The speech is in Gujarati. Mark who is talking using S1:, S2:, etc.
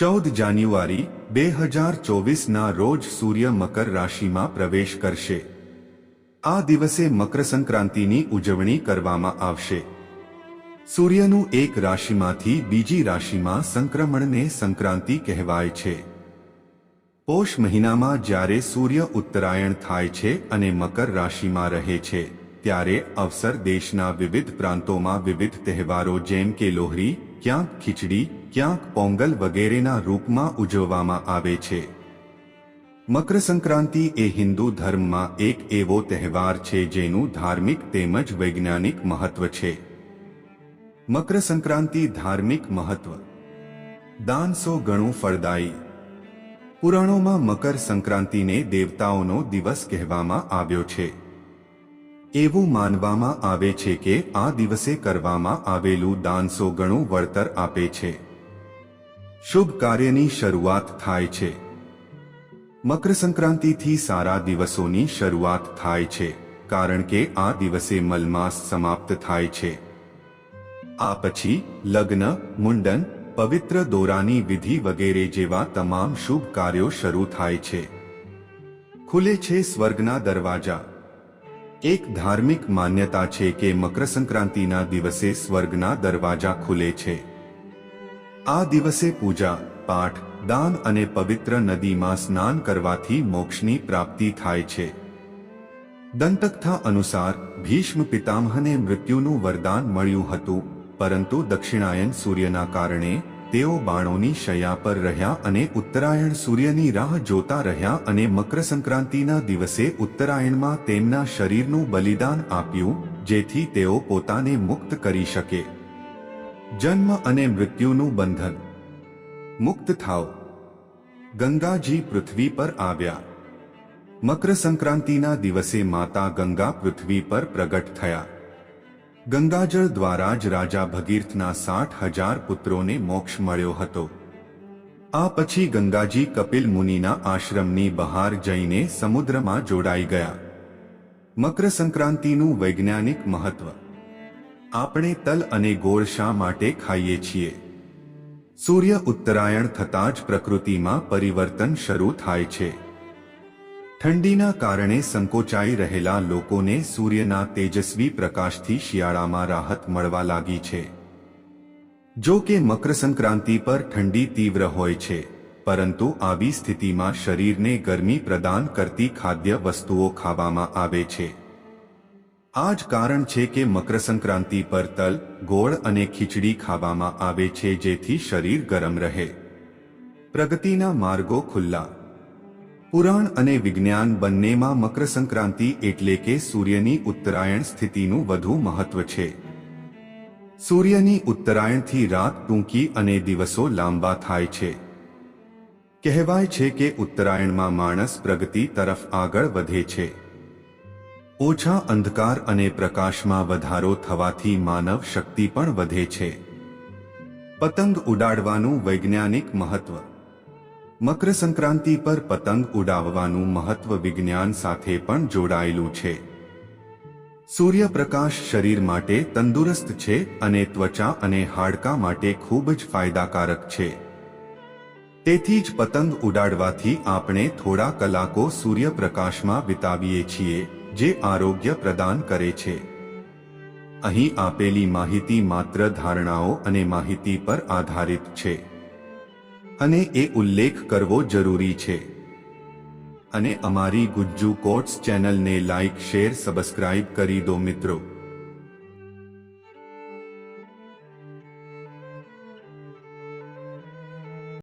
S1: ચૌદ જાન્યુઆરી બે હજાર ચોવીસના રોજ સૂર્ય મકર રાશિમાં પ્રવેશ કરશે. આ દિવસે મકર સંક્રાંતિની ઉજવણી કરવામાં આવશે. સૂર્યનું એક રાશિમાંથી બીજી રાશિમાં સંક્રમણને સંક્રાંતિ કહેવાય છે. પોષ મહિનામાં જ્યારે સૂર્ય ઉત્તરાયણ થાય છે અને મકર રાશિમાં રહે છે, ત્યારે અવસર દેશના વિવિધ પ્રાંતોમાં વિવિધ તહેવારો જેમ કે લોહરી, ક્યાંક ખીચડી ક્યાંક પોંગલ વગેરેના રૂપમાં ઉજવવામાં આવે છે. મકર સંક્રાંતિ એ હિન્દુ ધર્મમાં એક એવો તહેવાર છે જેનું ધાર્મિક તેમજ વૈજ્ઞાનિક મહત્વ છે. મકર સંક્રાંતિ ધાર્મિક મહત્વ. દાનસો ગણું ફળદાયી. પુરાણોમાં મકર સંક્રાંતિને દેવતાઓનો દિવસ કહેવામાં આવ્યો છે. એવું માનવામાં આવે છે કે આ દિવસે કરવામાં આવેલું દાનસો ગણું વળતર આપે છે. શુભ કાર્યની શરૂઆત થાય છે. મકર સંક્રાંતિથી સારા દિવસોની શરૂઆત થાય છે, કારણ કે આ દિવસે મલમાસ સમાપ્ત થાય છે. આ પછી લગ્ન, મુંડન, પવિત્ર દોરાની વિધિ વગેરે જેવા તમામ શુભ કાર્યો શરૂ થાય છે. ખુલે છે સ્વર્ગના દરવાજા. એક ધાર્મિક માન્યતા છે કે મકર સંક્રાંતિના દિવસે સ્વર્ગના દરવાજા ખુલે છે. આ દિવસે પૂજા, પાઠ, દાન અને પવિત્ર નદીમાં સ્નાન કરવાથી મોક્ષની પ્રાપ્તિ થાય છે. દંતકથા અનુસાર ભીષ્મ પિતામહને મૃત્યુનું વરદાન મળ્યું હતું, પરંતુ દક્ષિણાયન સૂર્યના કારણે તેઓ બાણોની શયા પર રહ્યા અને ઉત્તરાયણ સૂર્યની રાહ જોતા રહ્યા અને મકર સંક્રાંતિના દિવસે ઉત્તરાયણમાં તેમના શરીરનું બલિદાન આપ્યું, જેથી તેઓ પોતાને મુક્ત કરી શકે. જન્મ અને મૃત્યુનું બંધન. મુક્ત થાવ. ગંગાજી પૃથ્વી પર આવ્યા. મકર સંક્રાંતિના દિવસે માતા ગંગા પૃથ્વી પર પ્રગટ થયા. ગંગાજળ દ્વારા જ રાજા ભગીરથના સાઠ હજાર પુત્રોને મોક્ષ મળ્યો હતો. આ પછી ગંગાજી કપિલ મુનિના આશ્રમની બહાર જઈને સમુદ્રમાં જોડાઈ ગયા. મકર સંક્રાંતિનું વૈજ્ઞાનિક મહત્વ આપણે તલ અને ગોળ શા માટે ખાઈએ છીએ? સૂર્ય ઉત્તરાયણ થતાં જ પ્રકૃતિમાં પરિવર્તન શરૂ થાય છે. ઠંડીના કારણે સંકોચાઈ રહેલા લોકોને સૂર્યના તેજસ્વી પ્રકાશથી શિયાળામાં રાહત મળવા લાગી છે. જો કે મકર સંક્રાંતિ પર ઠંડી તીવ્ર હોય છે, પરંતુ આવી સ્થિતિમાં શરીરને ગરમી પ્રદાન કરતી ખાદ્ય વસ્તુઓ ખાવામાં આવે છે. આ જ કારણ છે કે મકર સંક્રાંતિ પર તલ, ગોળ અને ખીચડી ખાવામાં આવે છે જેથી શરીર ગરમ રહે. પ્રગતિના માર્ગો ખુલ્લા. પુરાણ અને વિજ્ઞાન બંનેમાં મકર સંક્રાંતિ એટલે કે સૂર્યની ઉત્તરાયણ સ્થિતિનું વધુ મહત્વ છે. સૂર્યની ઉત્તરાયણથી રાત ટૂંકી અને દિવસો લાંબા થાય છે. કહેવાય છે કે ઉત્તરાયણમાં માણસ પ્રગતિ તરફ આગળ વધે છે. ઓછા અંધકાર અને પ્રકાશમાં વધારો થવાથી માનવ શક્તિ પણ વધે છે. પતંગ ઉડાડવાનું વૈજ્ઞાનિક મહત્વ. મકર સંક્રાંતિ પર પતંગ ઉડાવવાનું મહત્વ વિજ્ઞાન સાથે પણ જોડાયેલું છે. સૂર્યપ્રકાશ શરીર માટે તંદુરસ્ત છે અને ત્વચા અને હાડકાં માટે ખૂબ જ ફાયદાકારક છે. તેથી જ પતંગ ઉડાડવાથી આપણે થોડા કલાકો સૂર્યપ્રકાશમાં વિતાવીએ છીએ. જે આરોગ્ય પ્રદાન કરે છે. અહીં આપેલી માહિતી માત્ર ધારણાઓ અને માહિતી પર આધારિત છે. અને એ ઉલ્લેખ કરવો જરૂરી છે. અને અમારી ગુજ્જુ કોટ્સ ચેનલને લાઇક શેર, સબસ્ક્રાઇબ કરી દો મિત્રો.